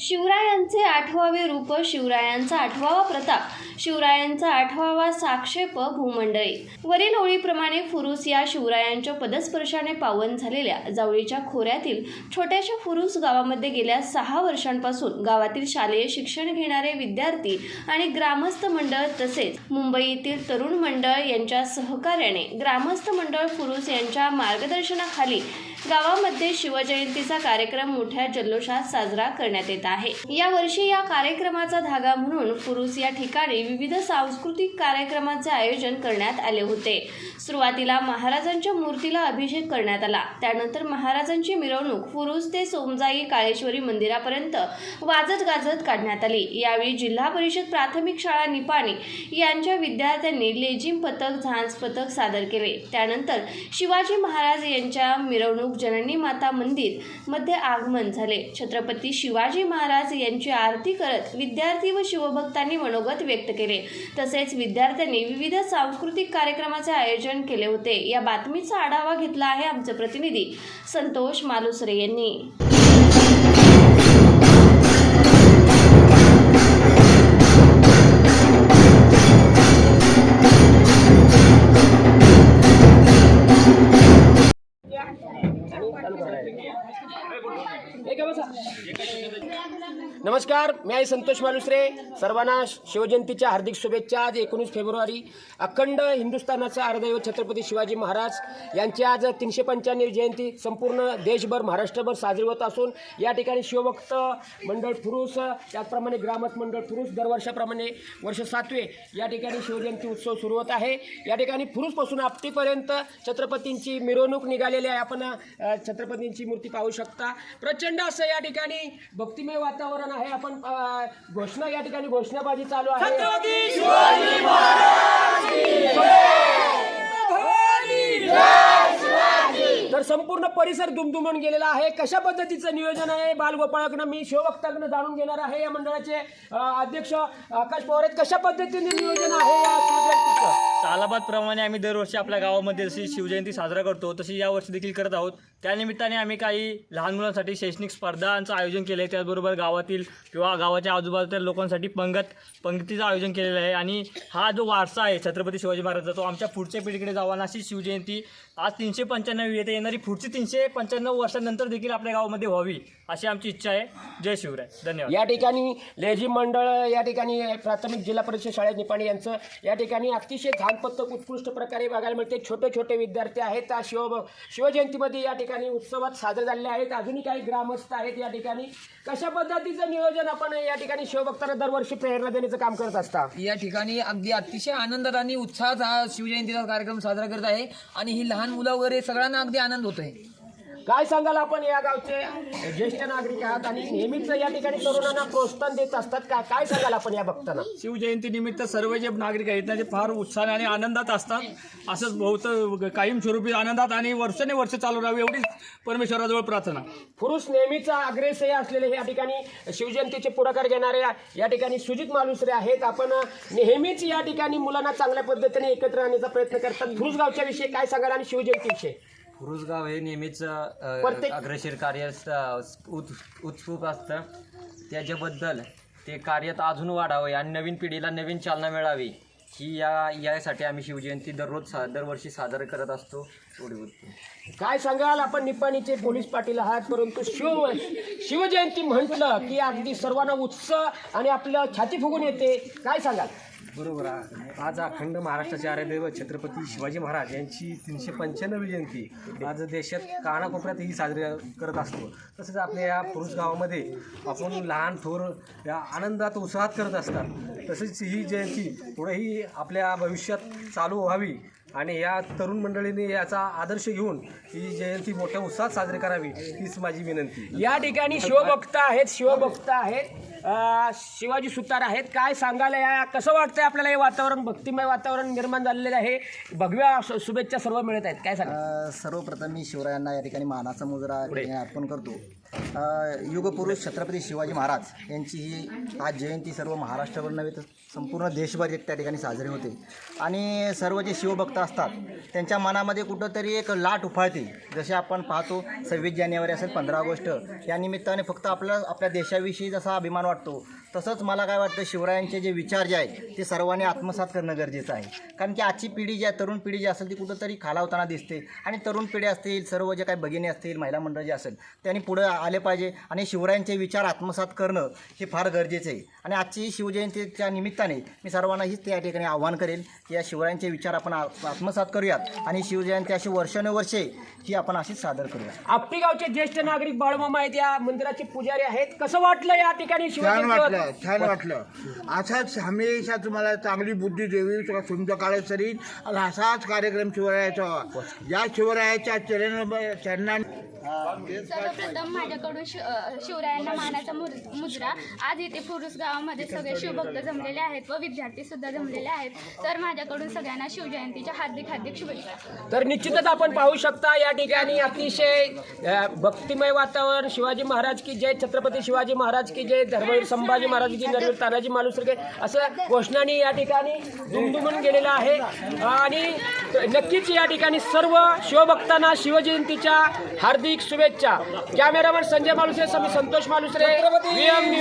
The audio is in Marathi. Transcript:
शिवरायांचे आठवावे रूप शिवरायांचा आठवावा प्रताप शिवरायांचा आठवावा साक्षेप भूमंडळी. वरील ओळीप्रमाणे फुरुस या शिवरायांच्या पदस्पर्शाने पावन झालेल्या जावळीच्या खोऱ्यातील छोट्याशा फुरुस गावामध्ये गेल्या सहा वर्षांपासून गावातील शालेय शिक्षण घेणारे विद्यार्थी आणि ग्रामस्थ मंडळ तसेच मुंबईतील तरुण मंडळ यांच्या सहकार्याने ग्रामस्थ मंडळ फुरुस यांच्या मार्गदर्शनाखाली गावामध्ये शिवजयंतीचा कार्यक्रम मोठ्या जल्लोषात साजरा करण्यात येत आहे. या वर्षी या कार्यक्रमाचा धागा म्हणून पुरुष या ठिकाणी विविध सांस्कृतिक कार्यक्रमाचे आयोजन करण्यात आले होते. सुरुवातीला महाराजांच्या मूर्तीला अभिषेक करण्यात आला. त्यानंतर महाराजांची मिरवणूक फुरुस ते सोमजाई काळेश्वरी मंदिरापर्यंत वाजत गाजत काढण्यात आली. यावेळी जिल्हा परिषद प्राथमिक शाळा निपाणी यांच्या विद्यार्थ्यांनी लेझिम पथक झांज पथक सादर केले. त्यानंतर शिवाजी महाराज यांच्या मिरवणूक जननी माता मंदिरमध्ये आगमन झाले. छत्रपती शिवाजी महाराज महाराज यांची आरती करत विद्यार्थी व शिवभक्तांनी मनोगत व्यक्त केले. तसेच विद्यार्थ्यांनी विविध सांस्कृतिक कार्यक्रमाचे आयोजन केले होते. या बातमीचा आढावा घेतला आहे आमचे प्रतिनिधी संतोष मालुसरे यांनी. नमस्कार मी आहे संतोष मालुसरे. सर्वांना शिवजयंतीच्या हार्दिक शुभेच्छा. आज एकोणीस फेब्रुवारी अखंड हिंदुस्थानाचा अर्धदैव छत्रपती शिवाजी महाराज यांची आज तीनशे पंच्याण्णव जयंती संपूर्ण देशभर महाराष्ट्रभर साजरी होत असून या ठिकाणी शिवभक्त मंडळ पुरुष त्याचप्रमाणे ग्रामस्थ मंडळ पुरुष दरवर्षाप्रमाणे वर्ष सातवे या ठिकाणी शिवजयंती उत्सव सुरू होत आहे. या ठिकाणी पुरुषपासून आपटीपर्यंत छत्रपतींची मिरवणूक निघालेली आहे. आपण छत्रपतींची मूर्ती पाहू शकता. प्रचंड असं या ठिकाणी भक्तिमय वातावरण आहे. आपण अ, घोषणा या ठिकाणी घोषणाबाजी चालू आहे. तर संपूर्ण परिसर दुमदुमून गेलेला आहे. कशा पद्धतीचं नियोजन आहे? बालगोपाळकडनं मी शिवभक्ताकडनं जाणून घेणार आहे. या मंडळाचे अध्यक्ष आकाश पवार आहेत. कशा पद्धतीने नियोजन आहे या प्रमाणे आम्ही दरवर्षी आपल्या गावामध्ये जशी शिवजयंती साजरा करतो तशी यावर्षी देखील करत आहोत. त्यानिमित्ताने आम्ही काही लहान मुलांसाठी शैक्षणिक स्पर्धांचं आयोजन केलं आहे त्याचबरोबर गावातील किंवा गावाच्या आजूबाजूच्या लोकांसाठी पंगत पंगतीचं आयोजन केलेलं आहे. आणि हा जो वारसा आहे छत्रपती शिवाजी महाराजांचा तो आमच्या पुढच्या पिढीकडे जावा अशी शिवजयंती आज तीनशे पंच्याण्णव येते येणं पुढची तीनशे पंच्याण्णव वर्षांनंतर देखील आपल्या गावामध्ये व्हावी. अशी आमची इच्छा आहे. जय शिवराय. धन्यवाद. या ठिकाणी लेझिम मंडळ या ठिकाणी प्राथमिक जिल्हा परिषद शाळेत निपाणी यांचं या ठिकाणी अतिशय पद्धत उत्कृष्ट प्रकारे बघायला मिळते. छोटे छोटे विद्यार्थी आहेत. त्या शिव शिवजयंतीमध्ये या ठिकाणी उत्सवात साजरे झालेले आहेत. अजूनही काही ग्रामस्थ आहेत या ठिकाणी. कशा पद्धतीचं नियोजन आपण या ठिकाणी शिवभक्तांना दरवर्षी प्रेरणा देण्याचं काम करत असता? या ठिकाणी अगदी अतिशय आनंदात आणि उत्साहात हा शिवजयंतीचा कार्यक्रम साजरा करत आहे. आणि ही लहान मुलं वगैरे सगळ्यांना अगदी आनंद होत आहे काय सांगाल आपण या गावचे? ज्येष्ठ नागरिक आहात आणि नेहमीच या ठिकाणी तरुणांना प्रोत्साहन देत असतात. का काय सांगाल आपण या भक्तांना? शिवजयंतीनिमित्त सर्व जे नागरिक आहेत ना ते फार उत्साहाने आणि आनंदात असतात. असंच बहुत कायमस्वरूपी आनंदात आणि वर्षाने वर्ष चालू राहावी एवढीच परमेश्वराजवळ प्रार्थना. पुरुष नेहमीचा अग्रेसय असलेले या ठिकाणी शिवजयंतीचे पुढाकार घेणारे या ठिकाणी सुजित मालुसरे आहेत. आपण नेहमीच या ठिकाणी मुलांना चांगल्या पद्धतीने एकत्र आणण्याचा प्रयत्न करतात. पुरुष गावच्या विषयी काय सांगाल आणि शिवजयंतीविषयी? पुरुषगाव हे नेहमीच अ, प्रत्येक- अग्रेसर कार्य उत् उत्सुक असतं. त्याच्याबद्दल ते कार्यात अजून वाढावे आणि नवीन पिढीला नवीन चालना मिळावी. ही या यासाठी आम्ही शिवजयंती दररोज सा दरवर्षी साजरा करत असतो. एवढी होती काय सांगाल? आपण निपाणीचे पोलीस पाटील आहात परंतु शिव शिवजयंती म्हटलं की अगदी सर्वांना उत्साह आणि आपलं छाती फुगून येते. काय सांगाल? बरोबर आज अखंड महाराष्ट्राचे आराध्यव छत्रपती शिवाजी महाराज यांची तीनशे पंच्याण्णव जयंती आज देशात कानाकोपऱ्यात ही साजरी करत असतो. तसेच आपल्या या पुरुष गावामध्ये आपण लहान थोर या आनंदात उत्साहात करत असतात. तसेच ही जयंती पुढेही आपल्या भविष्यात चालू व्हावी आणि या तरुण मंडळीने याचा आदर्श घेऊन ही जयंती मोठ्या उत्साहात साजरी करावी हीच माझी विनंती. या ठिकाणी शिवभक्त आहेत शिवभक्त आहेत. अं, शिवाजी सुतार आहेत. काय सांगायला या? कसं वाटतंय आपल्याला हे वातावरण? भक्तिमय वातावरण निर्माण झालेलं आहे. भगव्या शु- शुभेच्छा सर्व मिळत आहेत. काय सांगा अ, सर्वप्रथम मी शिवरायांना या ठिकाणी मानाचा मुजरा या ठिकाणी अर्पण करतो. अ, युगपुरुष छत्रपती शिवाजी महाराज यांची ही आज जयंती सर्व महाराष्ट्रावर नव्हे तर संपूर्ण देशभर त्या ठिकाणी साजरी होते. आणि सर्व जे शिवभक्त असतात त्यांच्या मनामध्ये कुठंतरी एक लाट उफाळते. जसे आपण पाहतो सव्वीस जानेवारी असेल पंधरा ऑगस्ट. या निमित्ताने फक्त आपला आपल्या देशाविषयी जसा अभिमान वाटतो. तसंच मला काय वाटतं शिवरायांचे जे विचार जे आहेत ते सर्वांनी आत्मसात करणं गरजेचं आहे. कारण की आजची पिढी जी आहे तरुण पिढी जी असेल ती कुठंतरी खालावताना दिसते. आणि तरुण पिढी असतील सर्व जे काही भगिनी असतील महिला मंडळ जे असेल त्यांनी पुढे आले पाहिजे. आणि शिवरायांचे विचार आत्मसात करणं हे फार गरजेचं आहे. आणि आजची शिवजयंतीच्या निमित्ताने मी सर्वांना हीच त्या ठिकाणी आव्हान करेल की या शिवरायांचे विचार आपण आत्मसात करूयात. आणि शिवजयंती अशी वर्षानुवर्षे ही आपण अशीच सादर करूया आपटी गावचे ज्येष्ठ नागरिक बाळमामा आहेत या मंदिराचे पुजारी आहेत. कसं वाटलं या ठिकाणी छान वाटलं छान वाटलं. असाच हमेशा तुम्हाला चांगली बुद्धी देवी तुमच्या काळात सरीन आणि असाच कार्यक्रम शिवरायाचा. व्हावा. या शिवरायाच्या चरण चरणा सर्वप्रथम माझ्याकडून शि अ, शिवरायांना मानाचा मुर- मुजरा आज इथे फुरुस गावामध्ये सगळे शिवभक्त जमलेले आहेत व विद्यार्थी सुद्धा जमलेले आहेत. तर माझ्याकडून सगळ्यांना शिवजयंतीच्या हार्दिक हार्दिक शुभेच्छा. तर निश्चितच आपण पाहू शकता या ठिकाणी अतिशय अ, भक्तिमय वातावरण. शिवाजी महाराज की जय छत्रपती शिवाजी महाराज की जय संभाजी महाराज जय तानाजी मालुसरे असं घोषणाने या ठिकाणी दुमदुमून गेलेलं आहे. आणि नक्कीच या ठिकाणी सर्व शिवभक्तांना शिवजयंतीच्या हार्दिक शुभेच्छा. कॅमेरामॅन संजय मालुसरे समी संतोष मालुसरे. VM